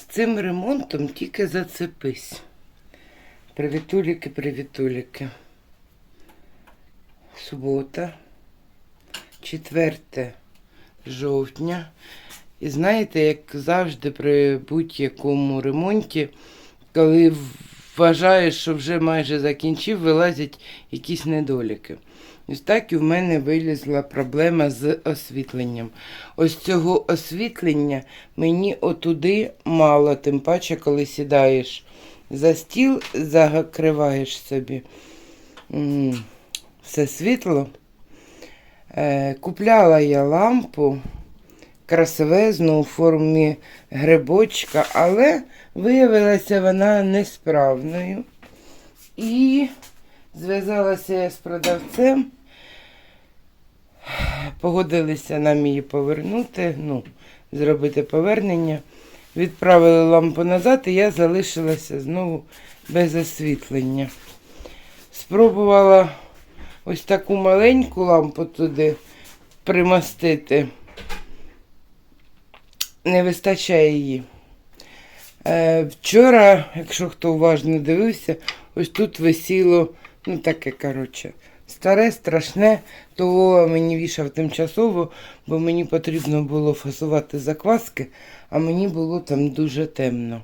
З цим ремонтом тільки зацепись. Привітуліки, привітуліки. Субота, 4 жовтня. І знаєте, як завжди при будь-якому ремонті, коли вважаєш, що вже майже закінчив, вилазять якісь недоліки. Ось так і в мене вилізла проблема з освітленням. Ось цього освітлення мені отуди мало, тим паче, коли сідаєш за стіл, закриваєш собі все світло. Е, купляла я лампу красивезну у формі грибочка, але виявилася вона несправною. І зв'язалася я з продавцем. Погодилися нам її повернути, ну, зробити повернення. Відправили лампу назад, і я залишилася знову без освітлення. Спробувала ось таку маленьку лампу туди примостити. Не вистачає її. Е, вчора, якщо хто уважно дивився, ось тут висіло, ну таке, коротше, старе, страшне, того мені вішав тимчасово, бо мені потрібно було фасувати закваски, а мені було там дуже темно.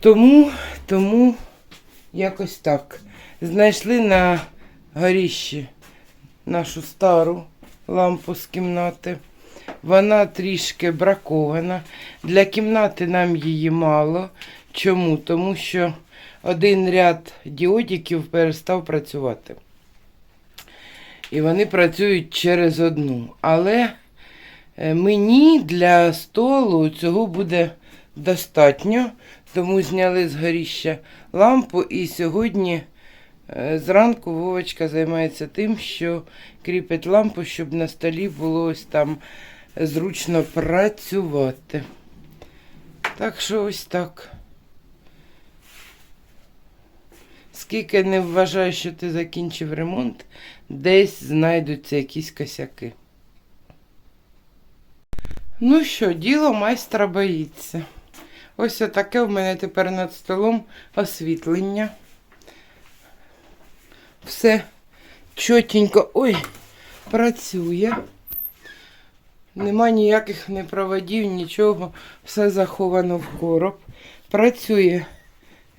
Тому, тому якось так. Знайшли на горіщі нашу стару лампу з кімнати. Вона трішки бракована. Для кімнати нам її мало. Чому? Тому що один ряд діодиків перестав працювати. І вони працюють через одну. Але е, мені для столу цього буде достатньо, тому зняли з горіща лампу і сьогодні е, зранку Вовочка займається тим, що кріпить лампу, щоб на столі було ось там зручно працювати. Так що ось так. Скільки не вважаю, що ти закінчив ремонт, десь знайдуться якісь косяки. Ну що, діло майстра боїться. Ось таке в мене тепер над столом освітлення. Все чотенько. Ой, працює. Нема ніяких не проводів, нічого, все заховано в короб. Працює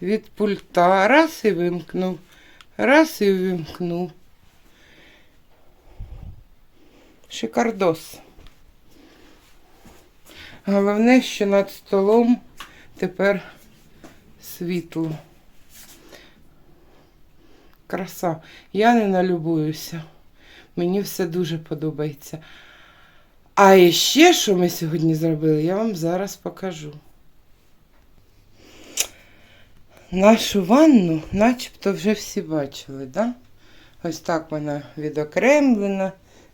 від пульта. Раз і вимкнув, раз і вимкнув. Шикардос. Головне, що над столом тепер світло. Краса. Я не налюбуюся. Мені все дуже подобається. А ще, що ми сьогодні зробили, я вам зараз покажу. Нашу ванну начебто вже всі бачили, да? Ось так вона відокремлена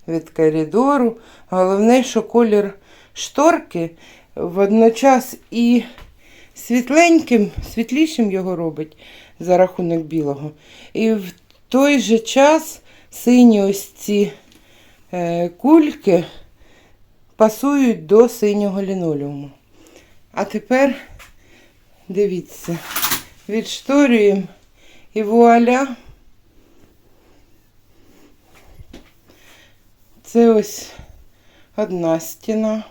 від коридору. Головне, що колір шторки водночас і світленьким, світлішим його робить за рахунок білого. І в той же час сині ось ці е, кульки пасують до синього лінолеуму. А тепер дивіться, відшторюємо і вуаля. Це ось одна стіна.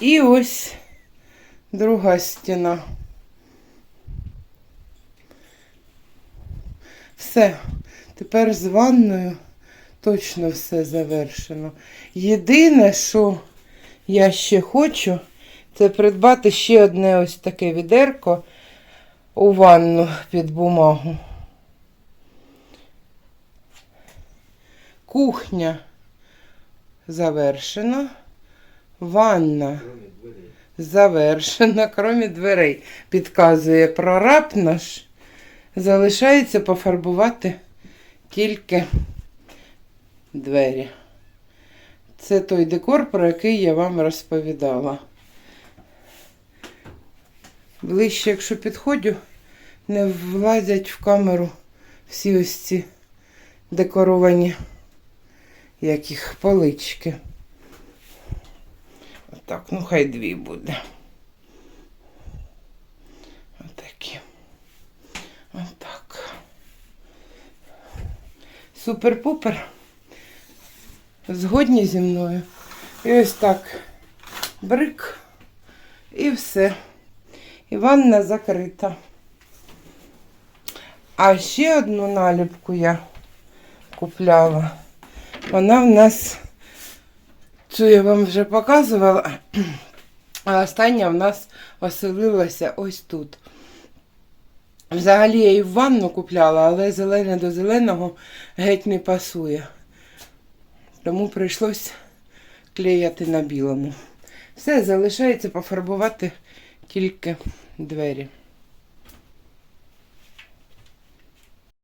І ось друга стіна. Все. Тепер з ванною точно все завершено. Єдине, що я ще хочу, це придбати ще одне ось таке відерко у ванну під бумагу. Кухня завершена. Ванна завершена, крім дверей. Підказує прораб наш. Залишається пофарбувати тільки двері. Це той декор, про який я вам розповідала. Ближче, якщо підходжу, не влазять в камеру всі ось ці декоровані як їх полички. Так, ну хай дві буде. Отакі. Отак. Супер-пупер. Згодні зі мною. І ось так. Брик. І все. І ванна закрита. А ще одну наліпку я купляла. Вона в нас, цю я вам вже показувала, а остання в нас оселилася ось тут. Взагалі я її в ванну купляла, але зелене до зеленого геть не пасує. Тому прийшлось клеяти на білому. Все, залишається пофарбувати тільки двері.